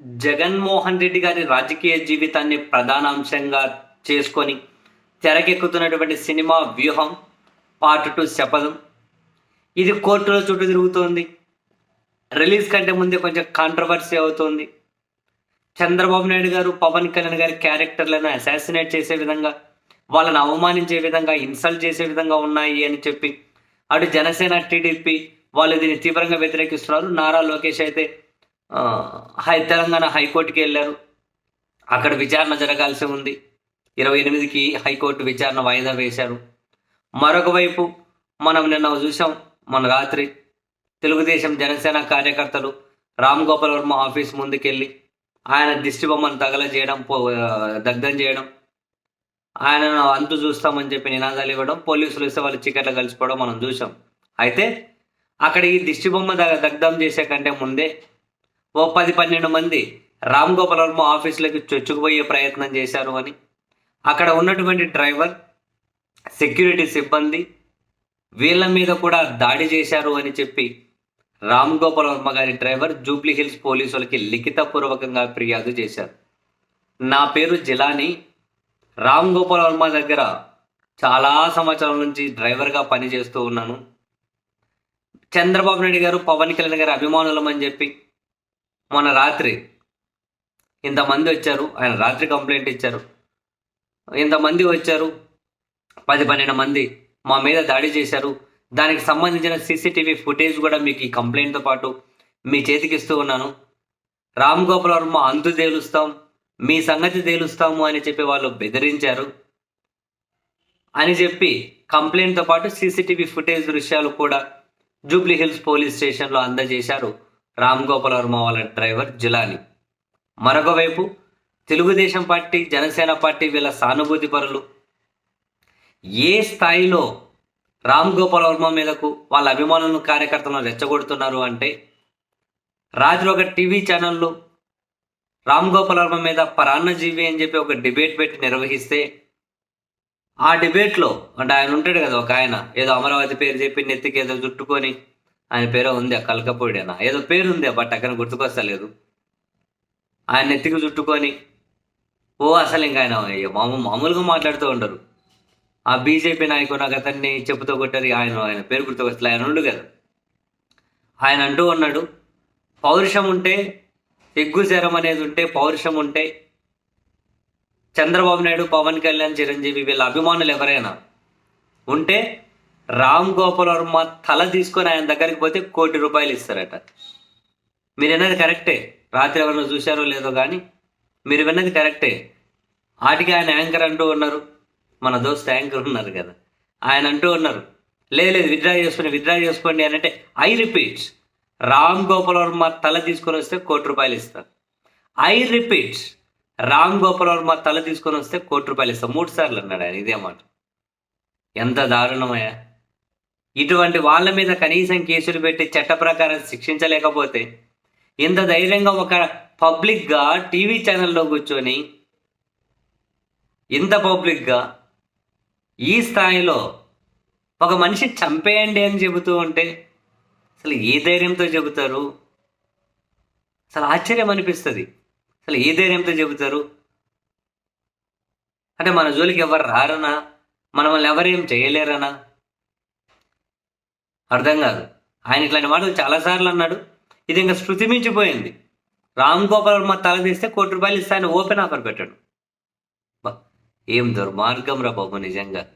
జగన్మోహన్ రెడ్డి గారి రాజకీయ జీవితాన్ని ప్రధాన అంశంగా చేసుకొని తెరకెక్కుతున్నటువంటి cinema Vyuham part two Shapatham ఇది కోర్టులో చుట్టూ తిరుగుతోంది. రిలీజ్ కంటే ముందే కొంచెం కాంట్రవర్సీ అవుతోంది. చంద్రబాబు నాయుడు గారు పవన్ కళ్యాణ్ గారి క్యారెక్టర్లను అసాసినేట్ చేసే విధంగా వాళ్ళని అవమానించే విధంగా ఇన్సల్ట్ చేసే విధంగా ఉన్నాయి అని చెప్పి అటు జనసేన టీడీపీ వాళ్ళు దీన్ని తీవ్రంగా వ్యతిరేకిస్తున్నారు. నారా లోకేష్ అయితే హై తెలంగాణ హైకోర్టుకి వెళ్ళారు. అక్కడ విచారణ జరగాల్సి ఉంది. ఇరవై ఎనిమిదికి హైకోర్టు విచారణ వాయిదా వేశారు. మరొక వైపు మనం నిన్న చూసాం మన రాత్రి తెలుగుదేశం జనసేన కార్యకర్తలు రామ్ గోపాల్ వర్మ ఆఫీస్ ముందుకెళ్ళి ఆయన దిష్టి బొమ్మను తగల చేయడం పో- దగ్ధం చేయడం ఆయనను అంతు చూస్తామని చెప్పి నినాదాలు ఇవ్వడం పోలీసులు ఇస్తే వాళ్ళు చికెట్లు కలిసిపోవడం మనం చూసాం అయితే అక్కడ ఈ దిష్టి బొమ్మ దగ్ధం చేసే కంటే ముందే ఓ పది పన్నెండు మంది రామ్ గోపాల్ వర్మ ఆఫీసులోకి చొచ్చుకుపోయే ప్రయత్నం చేశారు అని. అక్కడ ఉన్నటువంటి డ్రైవర్ సెక్యూరిటీ సిబ్బంది వీళ్ళ మీద కూడా దాడి చేశారు అని చెప్పి రామ్ గోపాల్ వర్మ గారి డ్రైవర్ జూబ్లీ హిల్స్ పోలీసులకి లిఖితపూర్వకంగా ఫిర్యాదు చేశారు. నా పేరు జిలాని. రామ్ గోపాల్ వర్మ దగ్గర చాలా సంవత్సరాల నుంచి డ్రైవర్గా పనిచేస్తూ ఉన్నాను. చంద్రబాబు నాయుడు గారు పవన్ కళ్యాణ్ గారి అభిమానులం అని చెప్పి మొన్న రాత్రి ఇంతమంది వచ్చారు ఆయన రాత్రి కంప్లైంట్ ఇచ్చారు. ఇంతమంది వచ్చారు పది పన్నెండు మంది మా మీద దాడి చేశారు. దానికి సంబంధించిన సీసీటీవీ ఫుటేజ్ కూడా మీకు ఈ కంప్లైంట్తో పాటు మీ చేతికి ఇస్తూ ఉన్నాను. రామ్ గోపాల్ వర్మ అంతు తేలుస్తాం మీ సంగతి తేలుస్తాము అని చెప్పి వాళ్ళు బెదిరించారు. అని చెప్పి కంప్లైంట్తో పాటు సీసీటీవీ ఫుటేజ్ దృశ్యాలు కూడా జూబ్లీ హిల్స్ పోలీస్ స్టేషన్లో అందజేశారు. రామ్ గోపాల్ వర్మ వాళ్ళ డ్రైవర్ జులాని. మరొక వైపు తెలుగుదేశం పార్టీ జనసేన పార్టీ వీళ్ళ సానుభూతి పరులు. ఏ స్థాయిలో రామ్ గోపాల్ వర్మ మీదకు వాళ్ళ అభిమానులను కార్యకర్తలను రెచ్చగొడుతున్నారు అంటే రాత్రి ఒక టీవీ ఛానళ్ళు రామ్ గోపాల్ వర్మ మీద పరాన్నజీవి అని చెప్పి ఒక డిబేట్ పెట్టి నిర్వహిస్తే ఆ డిబేట్లో అంటే ఆయన ఉంటాడు కదా ఒక ఆయన ఏదో అమరావతి పేరు చెప్పి నెత్తికి ఏదో చుట్టుకొని ఆయన పేరు ఉంది కలకపోడేనా ఏదో పేరు ఉంది బట్ అక్కడ గుర్తుకొస్తలేదు. ఆయన నెత్తికి చుట్టుకొని ఓ అసలు ఇంకా ఆయన మామూ మామూలుగా మాట్లాడుతూ ఉండరు. ఆ బీజేపీ నాయకుడు నాకు అతన్ని చెప్పుతో కొట్టారు ఆయన ఆయన పేరు గుర్తుకొస్తలే ఆయన ఉండు కదా. ఆయన అంటూ ఉన్నాడు పౌరుషం ఉంటే ఎగ్గుజరం అనేది ఉంటే పౌరుషం ఉంటే చంద్రబాబు నాయుడు పవన్ కళ్యాణ్ చిరంజీవి వీళ్ళ అభిమానులు ఎవరైనా ఉంటే రామ్ గోపాల్ వర్మ తల తీసుకొని ఆయన దగ్గరికి పోతే కోటి రూపాయలు ఇస్తారట. మీరు విన్నది కరెక్టే. రాత్రి ఎవరినో చూశారో లేదో కానీ మీరు విన్నది కరెక్టే. ఆటికి ఆయన యాంకర్ అంటూ ఉన్నారు. మన దోస్త్ యాంకర్ ఉన్నారు కదా. ఆయన అంటూ ఉన్నారు. లేదు లేదు విత్డ్రా చేసుకోండి విత్డ్రా చేసుకోండి అని అంటే ఐ రిపీట్స్ రామ్ గోపాల్ వర్మ తల తీసుకొని వస్తే కోటి రూపాయలు ఇస్తారు ఐ రిపీట్స్ రామ్ గోపాల్ వర్మ తల తీసుకొని వస్తే కోటి రూపాయలు ఇస్తాం. మూడు సార్లు అన్నాడు ఆయన ఇదే మాట. ఎంత దారుణమయ్యా ఇటువంటి వాళ్ళ మీద కనీసం కేసులు పెట్టి చట్ట ప్రకారం శిక్షించలేకపోతే ఇంత ధైర్యంగా ఒక పబ్లిక్గా టీవీ ఛానల్లో కూర్చొని ఇంత పబ్లిక్గా ఈ స్థాయిలో ఒక మనిషి చంపేయండి అని చెబుతూ ఉంటే అసలు ఏ ధైర్యంతో చెబుతారు? అసలు ఆశ్చర్యం అనిపిస్తుంది. అసలు ఏ ధైర్యంతో చెబుతారు? అంటే మన జోలికి ఎవరు రారనా? మనల్ని ఎవరేం చేయలేరనా? అర్థం కాదు. ఆయన ఇట్లాంటి మాటలు చాలాసార్లు అన్నాడు. ఇది ఇంకా శృతి మించిపోయింది. రామ్ గోపాల్ వర్మ తల తీస్తే కోటి రూపాయలు ఇస్తే ఆయన ఓపెన్ ఆఫర్ పెట్టాడు. ఏం దుర్మార్గం రా బాబు నిజంగా.